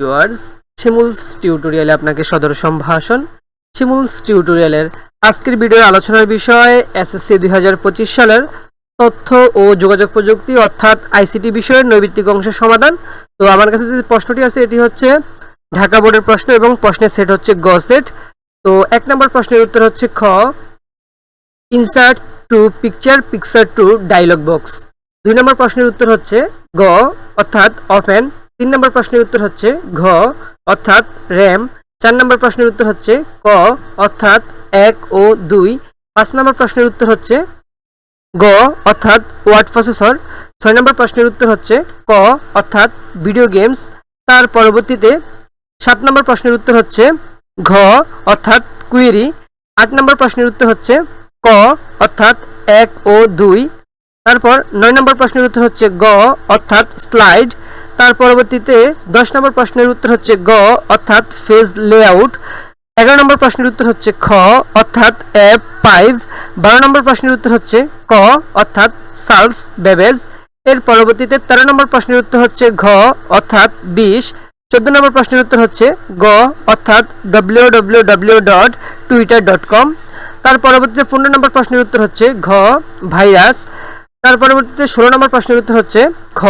Viewers, শিমুলস টিউটোরিয়ালে আপনাকে সদর সম্ভাষণ। শিমুলস টিউটোরিয়ালের আজকের ভিডিওর আলোচনার বিষয় এসএসসি দুই হাজার পঁচিশ সালের তথ্য ও যোগাযোগ প্রযুক্তি, অর্থাৎ আইসিটি বিষয়ের নৈবিত্তিক অংশের সমাধান। তো আমার কাছে যে প্রশ্নটি আছে, এটি হচ্ছে ঢাকা বোর্ডের প্রশ্ন এবং প্রশ্নের সেট হচ্ছে গ সেট। তো এক নম্বর প্রশ্নের উত্তর হচ্ছে খ। Insert to picture picture to dialog box দুই নম্বর প্রশ্নের উত্তর হচ্ছে গ, অর্থাৎ অফেন তিন নম্বর প্রশ্নের উত্তর হচ্ছে ঘ, অর্থাৎ র্যাম। চার নম্বর প্রশ্নের উত্তর হচ্ছে ক, অর্থাৎ এক ও দুই। পাঁচ নম্বর প্রশ্নের উত্তর হচ্ছে গ, অর্থাৎ ওয়ার্ড প্রসেসর। ছয় নম্বর প্রশ্নের উত্তর হচ্ছে ক, অর্থাৎ ভিডিও গেমস। তার পরবর্তীতে সাত নম্বর প্রশ্নের উত্তর হচ্ছে ঘ, অর্থাৎ কুয়েরি আট নম্বর প্রশ্নের উত্তর হচ্ছে ক, অর্থাৎ এক ও দুই। তারপর নয় নম্বর প্রশ্নের উত্তর হচ্ছে গ, অর্থাৎ স্লাইড। তার পরবর্তীতে দশ নম্বর প্রশ্নের উত্তর হচ্ছে গ, অর্থাৎ ফেজ লেআউট এগারো নম্বর প্রশ্নের উত্তর হচ্ছে খ, অর্থাৎ অ্যাপ পাইভ বারো নম্বর প্রশ্নের উত্তর হচ্ছে ক, অর্থাৎ সালস বেবেজ এর পরবর্তীতে তেরো নম্বর প্রশ্নের উত্তর হচ্ছে ঘ, অর্থাৎ বিশ। চোদ্দ নম্বর প্রশ্নের উত্তর হচ্ছে গ, অর্থাৎ W W W dot Twitter dot com তার পরবর্তীতে পনেরো নম্বর প্রশ্নের উত্তর হচ্ছে ঘ ভাইরাস তার পরবর্তীতে ষোলো নম্বর প্রশ্নের উত্তর হচ্ছে খ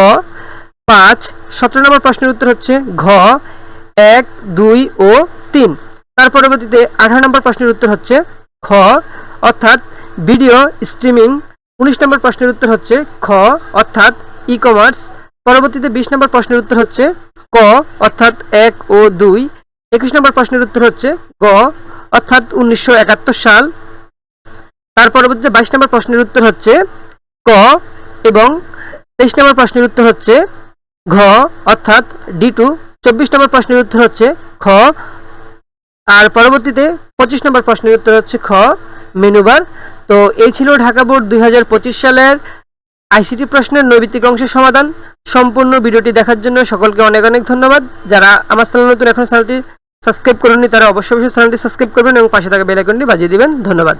পাঁচ, সতেরো নম্বর প্রশ্নের উত্তর হচ্ছে ঘ, এক, দুই ও তিন। তার পরবর্তীতে আঠারো নম্বর প্রশ্নের উত্তর হচ্ছে খ, অর্থাৎ ভিডিও স্ট্রিমিং। উনিশ নম্বর প্রশ্নের উত্তর হচ্ছে খ, অর্থাৎ ই কমার্স পরবর্তীতে বিশ নম্বর প্রশ্নের উত্তর হচ্ছে ক, অর্থাৎ এক ও দুই। একুশ নম্বর প্রশ্নের উত্তর হচ্ছে গ, অর্থাৎ উনিশশো একাত্তর সাল। তার পরবর্তীতে বাইশ নম্বর প্রশ্নের উত্তর হচ্ছে ক এবং তেইশ নম্বর প্রশ্নের উত্তর হচ্ছে ঘ, অর্থাৎ ডি টু চব্বিশ নম্বর প্রশ্নের উত্তর হচ্ছে খ। আর পরবর্তীতে পঁচিশ নম্বর প্রশ্নের উত্তর হচ্ছে খ, মেনুবার। তো এই ছিল ঢাকা বোর্ড দুই হাজার পঁচিশ সালের আইসিটি প্রশ্নের নৈবিত্তিক অংশের সমাধান। সম্পূর্ণ ভিডিওটি দেখার জন্য সকলকে অনেক অনেক ধন্যবাদ। যারা আমার চ্যানেল নতুন, এখন চ্যানেলটি সাবস্ক্রাইব করেননি, তারা অবশ্যই অবশ্যই চ্যানেলটি সাবস্ক্রাইব করবেন এবং পাশে থাকা বেল আইকনটি বাজিয়ে দিবেন। ধন্যবাদ।